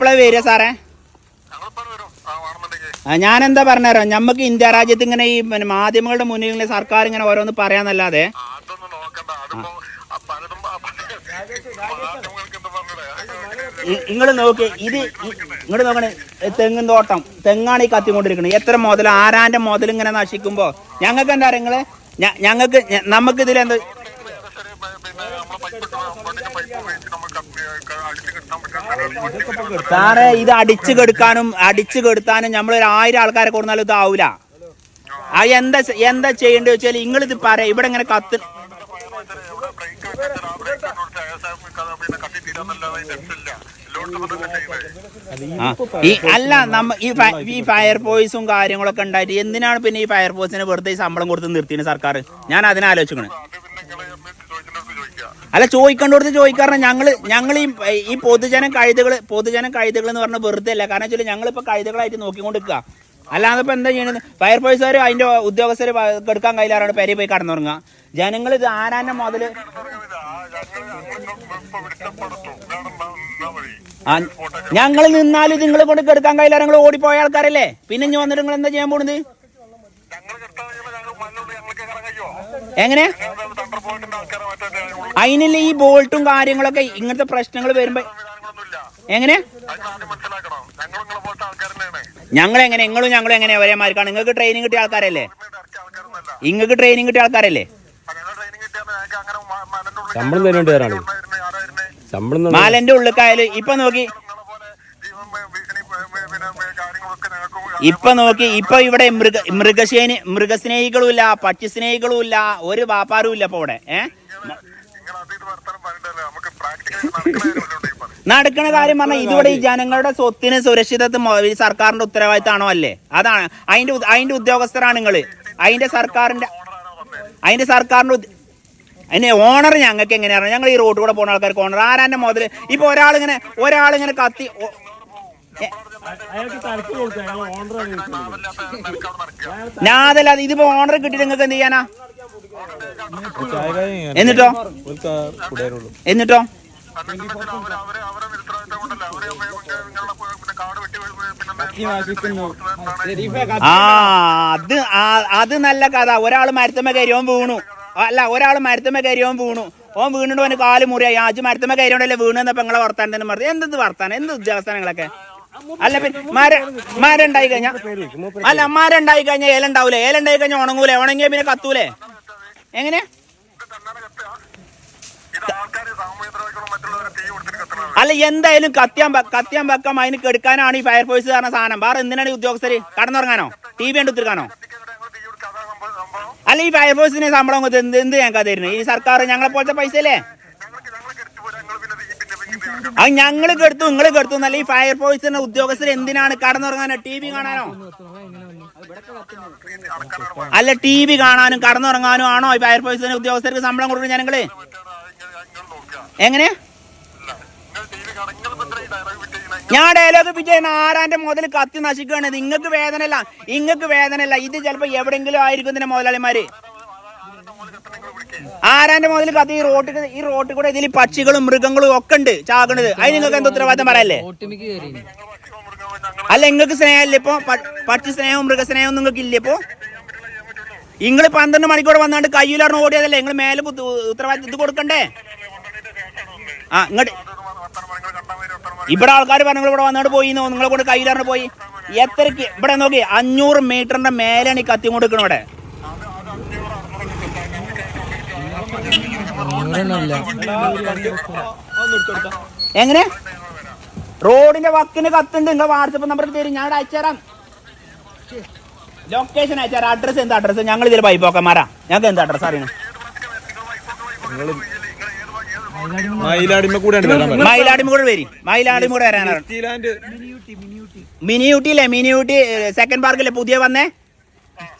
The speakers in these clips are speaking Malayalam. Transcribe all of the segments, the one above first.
എപ്പോഴാ വരിക സാറേ? ആ, ഞാനെന്താ പറഞ്ഞോ നമുക്ക് ഇന്ത്യ രാജ്യത്ത് ഇങ്ങനെ ഈ മാധ്യമങ്ങളുടെ മുന്നിൽ ഇങ്ങനെ സർക്കാർ ഇങ്ങനെ ഓരോന്ന് പറയാന്നല്ലാതെ. ഇങ്ങൾ എന്താ നോക്കി ഇത് ഇങ്ങൾ നോക്കണേ തെങ്ങും തോട്ടം തെങ്ങാണ് ഈ കത്തിക്കൊണ്ടിരിക്കുന്നത് എത്ര മുതൽ ആരാന്റെ മുതൽ ഇങ്ങനെ നശിക്കുമ്പോ? ഞങ്ങൾക്ക് എന്താ അറിയങ്ങൾ ഞങ്ങൾക്ക് നമുക്ക് ഇതിൽ സാറേ ഇത് അടിച്ചു കെടുക്കാനും അടിച്ചു കെടുത്താനും നമ്മൾ ഒരു ആയിരം ആൾക്കാരെ കൊടുത്താലും ഇതാവൂല ആ എന്താ എന്താ ചെയ്യേണ്ടത് വെച്ചാൽ നിങ്ങൾ ഇത് പറയാ ഇവിടെ ഇങ്ങനെ കത്ത് അല്ല നമ്മ ഈ ഈ ഫയർ ഫോഴ്സും കാര്യങ്ങളൊക്കെ ഉണ്ടായിട്ട് എന്തിനാണ് പിന്നെ ഈ ഫയർ ഫോഴ്സിന് വെറുതെ ശമ്പളം കൊടുത്ത് നിർത്തിയത് സർക്കാർ? ഞാൻ അതിനാലോചിക്കണേ അത് പിന്നെ നിങ്ങളെ ചോദിച്ചിട്ട് ചോദിക്കുക അല്ല ചോദിക്കേണ്ടടുത്ത് ചോദിക്കാറുണ്ട് ഞങ്ങൾ ഞങ്ങൾ ഈ ഈ പൊതുജനം കഴുതുകൾ പൊതുജനം കഴുതുകൾ എന്ന് പറഞ്ഞാൽ വെറുതെ അല്ല. കാരണം വെച്ചാൽ ഞങ്ങളിപ്പോ കഴുതുകളായിട്ട് നോക്കിക്കൊണ്ടിരിക്കുക അല്ലാതെ ഇപ്പോൾ എന്താ ചെയ്യണത്? ഫയർഫോഴ്സുകാർ അതിന്റെ ഉദ്യോഗസ്ഥർ എടുക്കാൻ കയ്യിലാറാണ് പേരി പോയി കടന്നുറങ്ങുക ജനങ്ങൾ ഇത് ആരാന്റെ മുതൽ ഞങ്ങൾ നിന്നാലും ഇത് നിങ്ങളെ കൊണ്ട് കെടുക്കാൻ നിങ്ങൾ ഓടിപ്പോയ ആൾക്കാരല്ലേ? പിന്നെ ഇനി വന്നിട്ട് നിങ്ങൾ എന്താ ചെയ്യാൻ പോണത്? എങ്ങനെ? അതിനില്ല ഈ ബോൾട്ടും കാര്യങ്ങളൊക്കെ ഇങ്ങനത്തെ പ്രശ്നങ്ങൾ വരുമ്പോ എങ്ങനെ? ഞങ്ങൾ എങ്ങനെ? നിങ്ങളും ഞങ്ങളും എങ്ങനെ ഒരേമാർക്കാണ് നിങ്ങൾക്ക് ട്രെയിനിങ് കിട്ടിയ ആൾക്കാരല്ലേ? നിങ്ങൾക്ക് ട്രെയിനിങ് കിട്ടിയ ആൾക്കാരല്ലേ? ശമ്പളം മാലന്റെ ഉള്ളിക്കായാലും ഇപ്പൊ നോക്കി ഇപ്പൊ നോക്കി ഇപ്പൊ ഇവിടെ മൃഗ മൃഗശേനി മൃഗസ്നേഹികളും ഇല്ല പക്ഷിസ്നേഹികളും ഇല്ല ഒരു വ്യാപാരവും ഇല്ല ഇപ്പൊ ഇവിടെ പ്രാക്ടിക്കലി നടക്കുന്ന കാര്യം പറഞ്ഞാൽ ഇതിവിടെ ഈ ജനങ്ങളുടെ സ്വത്തിന് സുരക്ഷിതത്വം സർക്കാരിന്റെ ഉത്തരവാദിത്തമാണോ അല്ലേ? അതാണ് അതിന്റെ അതിന്റെ ഉദ്യോഗസ്ഥരാണ് നിങ്ങൾ. അതിന്റെ സർക്കാരിന്റെ അതിന്റെ സർക്കാരിന്റെ അതിന്റെ ഓണർ ഞങ്ങൾക്ക് എങ്ങനെയാണ് ഞങ്ങൾ ഈ റോഡ് കൂടെ പോകുന്ന ആൾക്കാർക്ക് ഓണർ. ആരാന്റെ മുതൽ ഇപ്പൊ ഒരാളിങ്ങനെ ഒരാളിങ്ങനെ കത്തി ഇതിപ്പോ ഓണർ കിട്ടിയിട്ട് നിങ്ങൾക്ക് എന്ത് ചെയ്യാനാ? ചായ എന്നിട്ടോ? എന്നിട്ടോ? ആ അത് അത് നല്ല കഥ. ഒരാൾ മരത്തമ്മ കരിയോൻ വീണു. അല്ല ഒരാൾ മരത്തമ്മ കരിയോൻ വീണു. ഓൻ വീണിട്ട് ഓന് കാൽ മുറിയായി. ആജ് മരത്തമ്മ കരിയോണ്ടല്ലേ വീണെന്ന പെങ്ങളെ വർത്താൻ തന്നെ പറഞ്ഞു എന്ത് വർത്താനം? എന്ത് ഉദ്യോഗസ്ഥനങ്ങളൊക്കെ അല്ല പിന്നെ മര മരണ്ടായി കഴിഞ്ഞാ അല്ല മരണ്ടായി ഉണ്ടായി കഴിഞ്ഞാൽ ഏല ഉണ്ടാവൂലേ ഏല ഉണ്ടായി കഴിഞ്ഞാൽ ഉണങ്ങൂലേ? ഉണങ്ങിയ പിന്നെ കത്തൂലേ? എങ്ങനെ? അല്ല എന്തായാലും കത്തിയാൻ കത്തിയാൻ വെക്കാം അതിന് കെടുക്കാനാണ് ഈ ഫയർഫോഴ്സ് കാരണം സാധനം. വേറെ എന്തിനാണ് ഈ ഉദ്യോഗസ്ഥര് കടന്നുറങ്ങാനോ? ടി വി സംഭവം അല്ല ഈ ഫയർഫോഴ്സിന് ശമ്പളം എന്ത് എന്ത് ഞങ്ങൾക്ക് തരുന്നത് ഈ സർക്കാർ ഞങ്ങളെ പോലത്തെ പൈസ അല്ലേ ഞങ്ങൾക്ക് ഞങ്ങൾ കെടുത്തു പോരാ ഞങ്ങൾ പിന്നെ തീ പിന്നെ പിന്നെ തീ കൊടുക്കാം അത് ഞങ്ങൾ കെടുത്തു നിങ്ങൾ കെടുത്തു എന്നല്ല ഈ ഫയർ ഫയർഫോഴ്സിന്റെ ഉദ്യോഗസ്ഥർ എന്തിനാണ് കടന്നുറങ്ങാനോ? ടി വി കാണാനോ? അല്ല ടി വി കാണാനും കടന്നുറങ്ങാനും ആണോ ഈ ഫയർഫോഴ്സിന്റെ ഉദ്യോഗസ്ഥർക്ക് ശമ്പളം കൊടുക്കുന്നത് ഞങ്ങൾ എങ്ങനെ? ഞാൻ ഡയലോഗ് പിറ്റേ ആരാന്റെ മുതൽ കത്തി നശിക്കുകയാണ്? നിങ്ങൾക്ക് വേദനയല്ല നിങ്ങൾക്ക് വേദനയല്ല. ഇത് ചിലപ്പോ എവിടെങ്കിലും ആയിരിക്കും ഇതിന്റെ മുതലാളിമാര്. ആരാന്റെ മുതൽ കഥ ഈ റോട്ടിൽ ഈ റോട്ടിൽ കൂടെ ഇതിൽ പക്ഷികളും മൃഗങ്ങളും ഒക്കെ ഉണ്ട് ചാകണത്. അതിന് നിങ്ങൾക്ക് എന്താ ഉത്തരവാദിത്തം പറയല്ലേ? അല്ല നിങ്ങൾക്ക് സ്നേഹമില്ല. ഇപ്പൊ പക്ഷി സ്നേഹവും മൃഗസ്നേഹവും നിങ്ങൾക്ക് ഇല്ല ഇപ്പൊ? നിങ്ങൾ പന്ത്രണ്ട് മണിക്കൂർ വന്നാണ്ട് കയ്യിലാണ് ഓടിയതല്ലേ? നിങ്ങൾ മേലെ ഉത്തരവാദിത്തം ഇത് കൊടുക്കണ്ടേ? ആ ഇങ്ങോട്ട് ഇവിടെ ആൾക്കാർ പറഞ്ഞു ഇവിടെ വന്നാണ്ട് പോയി നിങ്ങളെ കൊണ്ട് കയ്യിലാണ് പോയി. എത്രക്ക് ഇവിടെ നോക്കി അഞ്ഞൂറ് മീറ്ററിന്റെ മേലാണ് ഈ കത്തി കൊടുക്കണം ഇവിടെ. എങ്ങനെ? റോഡിന്റെ വക്കിന് കത്തുണ്ട്. നിങ്ങളെ വാട്സപ്പ് നമ്പർ തരും. ഞാൻ അയച്ചുതരാം ലൊക്കേഷൻ അയച്ചുതരാം അഡ്രസ് എന്താ അഡ്രസ് ഞങ്ങൾ ഇതിൽ പൈപ്പോക്കന്മാരാ ഞങ്ങൾക്ക് എന്താ അഡ്രസ് അറിയണം? മിനിയൂട്ടി മയിലാടിമൂട് വരി. മയിലാടിമൂട് വരാനാണ്. മിനി ഊട്ടിയില്ലേ മിനി ഊട്ടി സെക്കൻഡ് പാർക്കില്ലേ പുതിയ വന്നേ?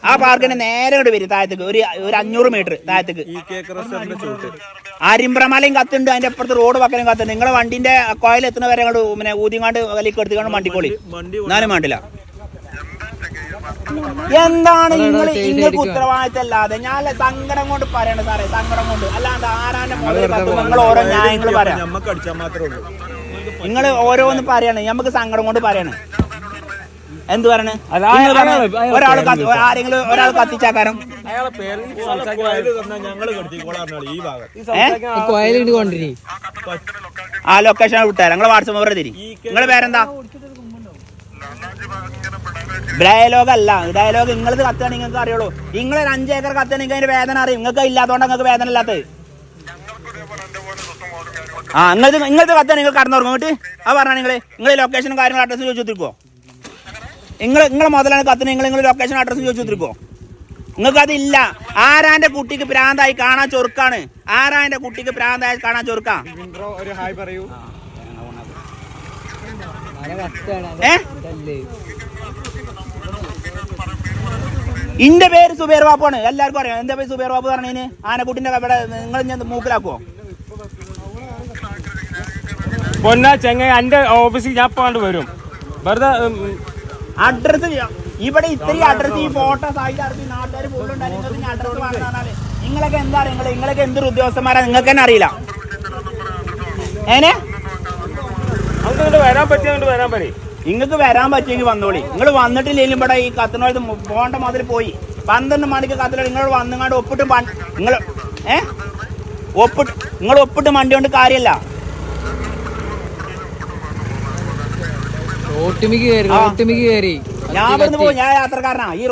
ആ പാർക്കിന് നേരെ ഇങ്ങോട്ട് വരും താഴത്തേക്ക്. ഒരു ഒരു അഞ്ഞൂറ് മീറ്റർ താഴത്തേക്ക്. അരിമ്പ്രമലയും കത്തുണ്ട് അതിന്റെ അപ്പുറത്ത് റോഡ് പക്കലും കത്തുണ്ട്. നിങ്ങളെ വണ്ടിന്റെ കോയിൽ എത്തുന്ന വരെ അങ്ങോട്ട് പിന്നെ ഊതിങ്ങാണ്ട് വലിക്ക് എടുത്തുകൊണ്ട് വണ്ടിക്കോളി. വണ്ടി എന്നാലും വേണ്ടില്ല. എന്താണ് നിങ്ങൾ നിങ്ങൾക്ക് ഉത്തരവാദിത്തമല്ലാതെ? ഞാൻ സങ്കടം കൊണ്ട് പറയണ സാറേ സങ്കടം കൊണ്ട്. അല്ലാണ്ട് ആരാന്റെ നിങ്ങൾ ഓരോ ന്യായങ്ങൾ പറയാം. ഞമ്മക്ക് അടിച്ചാൽ മാത്രമേ ഉള്ളൂ. നിങ്ങൾ ഓരോന്ന് പറയാണ് നമുക്ക് സങ്കടം കൊണ്ട് പറയാണ്. എന്ത് പറയണേ? നിങ്ങൾ ഒരാൾ ആരെങ്കിലും ഒരാൾ കത്തിച്ചാക്കാനും? ആ ലൊക്കേഷൻ വിട്ടാ നിങ്ങളെ വാട്സപ്പ് നമ്പർ തരി. നിങ്ങളെ പേരെന്താ? ഡയലോഗ് അല്ല. ഡയലോഗ് നിങ്ങളത് കത്തുകയാണെങ്കിൽ നിങ്ങൾക്ക് അറിയുള്ളൂ. നിങ്ങളൊരു അഞ്ച് ഏക്കർ കത്തുകയാണെങ്കിൽ അതിന്റെ വേദന അറിയും. നിങ്ങൾക്ക് ഇല്ലാത്തതുകൊണ്ട് നിങ്ങൾക്ക് വേദന ഇല്ലാത്തത്. ആ നിങ്ങൾ നിങ്ങൾക്ക് കത്തുക നിങ്ങൾ കടന്നുറങ്ങും എന്നിട്ട് ആ പറഞ്ഞാൽ നിങ്ങൾ നിങ്ങൾ ലൊക്കേഷനും കാര്യങ്ങളും അഡ്രസ്സ് ചോദിച്ചു തീർക്കോ നിങ്ങൾ നിങ്ങളെ മുതലാണ് കത്തിന് നിങ്ങൾ നിങ്ങൾ ലൊക്കേഷൻ അഡ്രസ്സും ചോദിച്ചു തീർക്കോ നിങ്ങൾക്ക് അതില്ല ആരാന്റെ കുട്ടിക്ക് പ്രാന്തായി കാണാൻ ചൊറുക്കാണ്? ആരാന്റെ കുട്ടിക്ക് പ്രാന്തായി കാണാൻ ചൊറുക്കാ? ഇന്റെ പേര് സുബേർ ബാപ്പാണ് എല്ലാവർക്കും അറിയാം. എന്റെ പേര് സുബേർ ബാബു പറഞ്ഞതിന് ആനക്കുട്ടിന്റെ ഇവിടെ നിങ്ങൾ ഞാൻ മൂക്കിലാക്കുവോ? പൊന്നാ ചെങ്ങ എന്റെ ഓഫീസിൽ ഞാൻ പോകാണ്ട് വരും. വെറുതെ അഡ്രസ് ഇവിടെ ഇത്രയും അഡ്രസ് ഈ ഫോട്ടോ അടച്ച് നാട്ടുകാർ ഫുള്ളുണ്ടായിരുന്നു അഡ്രസ് വാങ്ങാനാണ് നിങ്ങളൊക്കെ എന്താ അറിയാം? നിങ്ങൾ നിങ്ങളൊക്കെ എന്തൊരു ഉദ്യോഗസ്ഥന്മാരാ? നിങ്ങൾക്ക് തന്നെ അറിയില്ല. ഏനെ? വരാൻ പറ്റിയ വരാൻ നിങ്ങൾക്ക് വരാൻ പറ്റിയെങ്കിൽ വന്നോളി. നിങ്ങൾ വന്നിട്ടില്ലെങ്കിലും ഇവിടെ ഈ കത്തനോട് പോകേണ്ട മാതിരി പോയി. പന്ത്രണ്ട് മണിക്ക് കത്തിനോട് നിങ്ങൾ വന്നുകൊണ്ട് ഒപ്പിട്ട് നിങ്ങൾ ഏ? ഒപ്പിട്ട് നിങ്ങൾ ഒപ്പിട്ട് മണ്ടി കൊണ്ട് കാര്യമല്ല റോട്ടുമിക്ക് കയറി റോട്ടുമിക്ക് കയറി. ഞാൻ ഇവിടുന്ന് പോകും ഞാൻ യാത്രക്കാരനാ. ഈ